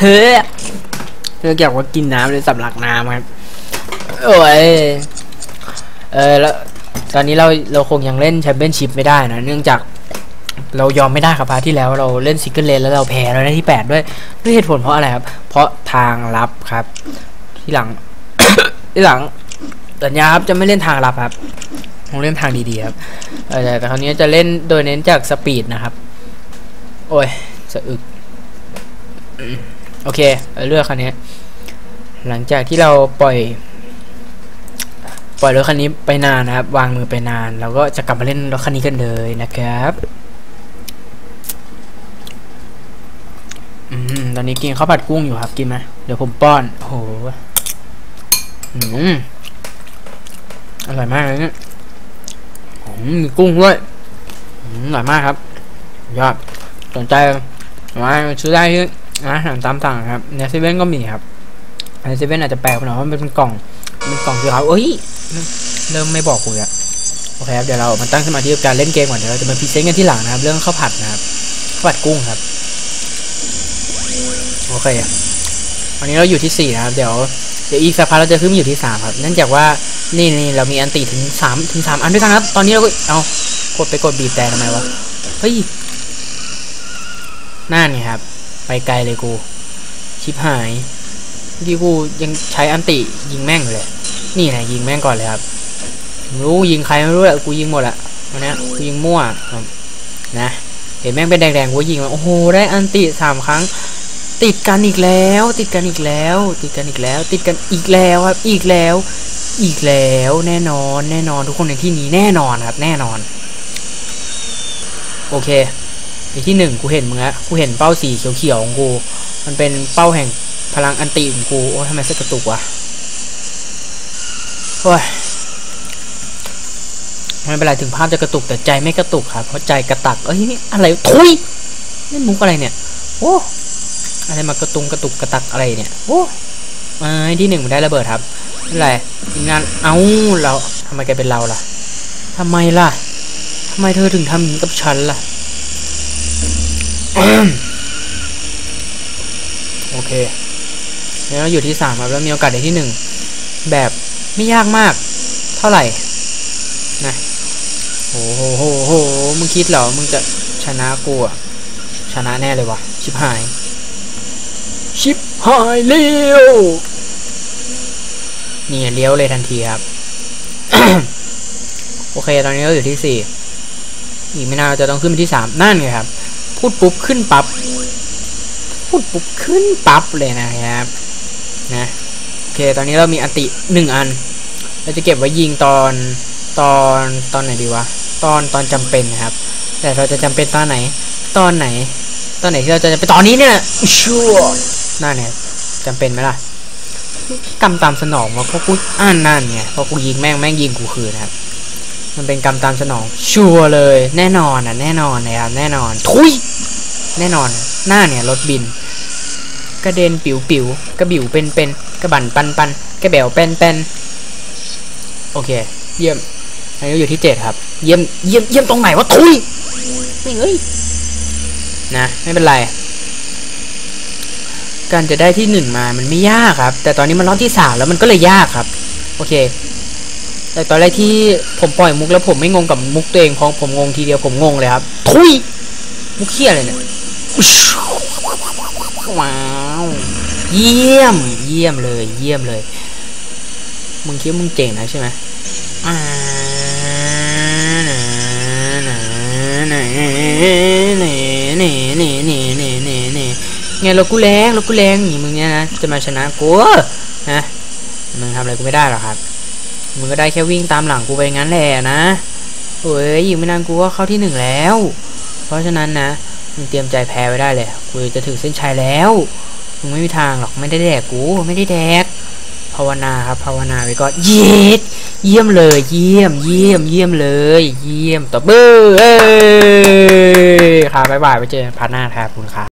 เฮ้ยเนื่องจากว่ากินน้ำเลยสำลักน้ำครับ โอ้ย เออแล้วตอนนี้เราเราคงยังเล่นแชมเปี้ยนชิพไม่ได้นะ เนื่องจากเรายอมไม่ได้ครับพาที่แล้วเราเล่นซิงเกิลเลนแล้วเราแพ้เราได้ที่ 8 ด้วยด้วยเหตุผลเพราะอะไรครับ เพราะทางลับครับ ที่หลัง ที่หลังสัญญาครับจะไม่เล่นทางลับครับผมเล่นทางดีๆครับแต่แต่คราวนี้จะเล่นโดยเน้นจากสปีดนะครับ โอ้ยสะอึก โอเคเอาเลือกคันนี้หลังจากที่เราปล่อย ปล่อยรถคันนี้ไปนานนะครับ วางมือไปนานเราก็จะกลับมาเล่นรถคันนี้กันเลยนะครับอืมตอนนี้กินข้าวผัดกุ้งอยู่ครับกินไหมเดี๋ยวผมป้อนโอ้โหอืมอร่อยมากเลยเนี่ยอืมมีกุ้งด้วยออร่อยมากครับยอดสนใจมาซื้อได้ที่ อาหารตามสั่งครับในเซเว่นก็มีครับในเซเว่นอาจจะแปลกไปหน่อยเพราะมันเป็นกล่องเป็นกล่องสีขาเอ้ยเริ่มไม่บอกกูแล้วโอเคครับเดี๋ยวเรามาตั้งสมาธิกับการเล่นเกมก่อนเดี๋ยวเราจะมาพรีเซนต์กันที่หลังนะครับ เรื่องข้าวผัดนะครับข้าวผัดกุ้งครับโอเควันนี้เราอยู่ที่สี่นะครับ เดี๋ยวเดี๋ยวอีกสักพักเราจะขึ้นมาอยู่ที่สามครับเนื่องจากว่านี่นี่เรามีอันติถึงสามถึงสามอันด้วยกันครับ ตอนนี้เราก็เอากดไปกดบีบแต่ทำไมวะเฮ้ยนั่นไงครับ ไปไกลเลยกู ชิบหายเมื่อกี้กูยังใช้อันติยิงแม่งเลย นี่แหละยิงแม่งก่อนเลยครับรู้ยิงใครไม่รู้แหละกูยิงหมดละวันนี้กูยิงมั่วครับนะเห็นแม่งเป็นแดงๆกูยิงมาโอ้โหได้อันติสามครั้ง ติดกันอีกแล้ว ติดกันอีกแล้ว ติดกันอีกแล้ว ติดกันอีกแล้วครับ อีกแล้ว อีกแล้วแน่นอน แน่นอนทุกคนในที่นี้แน่นอนครับ แน่นอน โอเค ในที่หนึ่งกูเห็นมึงแล้วกูเห็นเป้าสีเขียวๆของกู มันเป็นเป้าแห่งพลังอันติของกูโอ้ทำไมสกระตุกวะโอ้ยไม่เป็นไรถึงภาพจะกระตุกแต่ใจไม่กระตุกครับเพราะใจกระตักเอ้ยอะไรทุยนี่มุกอะไรเนี่ย โอ้อะไรมากระตุงกระตุกกระตักอะไรเนี่ยโอ้ไอ้ที่หนึ่งมันได้ระเบิดครับอะไรทีมงานเอ้าเราทำไมแกเป็นเราล่ะทำไมล่ะทำไมเธอถึงทำอย่างนี้กับฉันล่ะ โอเคแล้วอยู่ที่สามครับแล้วมีโอกาสในที่หนึ่งแบบไม่ยากมาก เท่าไหร่นะโอ้โหโหโหมึงคิดเหรอมึงจะชนะกูอะชนะแน่เลยวะชิบหาย ชิบหายเลี้ยวนี่เลี้ยวเลยทันทีครับ โอเค ตอนนี้เราอยู่ที่สี่อีกไม่นานเราจะต้องขึ้นไปที่สามนั่นไงครับ พูดปุ๊บขึ้นปับ๊บพูดปุ๊บขึ้นปั๊บเลยนะครับนะโอเคตอนนี้เรามีอติหนึ่งอัน เราจะเก็บไว้ยิงตอนตอนตอนไหนดีวะตอนตอนจำเป็นนะครับ แต่เราจะจำเป็นตอนไหน ตอนไหน ตอนไหนที่เราจะไปตอนนี้เนี่ยชัวนั่นเนี่ยจำเป็นไหมล่ะกรรมตามสนองว่าพวกกูอ่านนั่นไงพอกูยิงแม่งแม่งยิงกูคืนครับ มันเป็นกรรมตามสนอง ชัวร์เลย แน่นอนอะ แน่นอนนะครับแน่นอน ทุย แน่นอน หน้าเนี่ยรถบิน กระเด็นปิวปิวกระบิวเป็นเป็นกระบันปันปันกระแบวเป็นเป็นโอเค เยี่ยมอันนี้อยู่ที่เจ็ดครับ เยี่ยมเยี่ยมเยี่ยมตรงไหนวะทุยไม่เอ้ยนะ ไม่เป็นไร การจะได้ที่หนึ่งมามันไม่ยากครับ แต่ตอนนี้มันรอบที่สามแล้วมันก็เลยยากครับ โอเค แต่ตอนแรกที่ผมปล่อยมุกแล้วผมไม่งงกับมุกตัวเองพอผมงงทีเดียวผมงงเลยครับ ทุยมุกเขี้ยอะไรเนี่ยว้าวเยี่ยม เยี่ยมเลย เยี่ยมเลย มึงคิดว่ามึงเจ๋งนะใช่ไหมอ่านี่นี่นี่นี่นี่นี่นี่ไงรถกูแรงรถกูแรงอย่างมึงเนี่ยนะจะมาชนะกูนะมึงทำอะไรกูไม่ได้หรอกครับ มึงก็ได้แค่วิ่งตามหลังกูไปงั้นแหละนะเฮ้ยยิงไม่นานกูก็เข้าที่หนึ่งแล้ว เพราะฉะนั้นนะมึงเตรียมใจแพ้ไว้ได้เลยกูจะถึงเส้นชัยแล้วมึงไม่มีทางหรอกไม่ได้แดกกูไม่ได้แดกภาวนาครับภาวนาไว้ก่อนเย็ดเยี่ยมเลย เยี่ยม เยี่ยม เยี่ยมเลย เยี่ยมตบมือเอ้ยครับบ๊ายบายไปเจอพาร์ทหน้าครับคุณครับ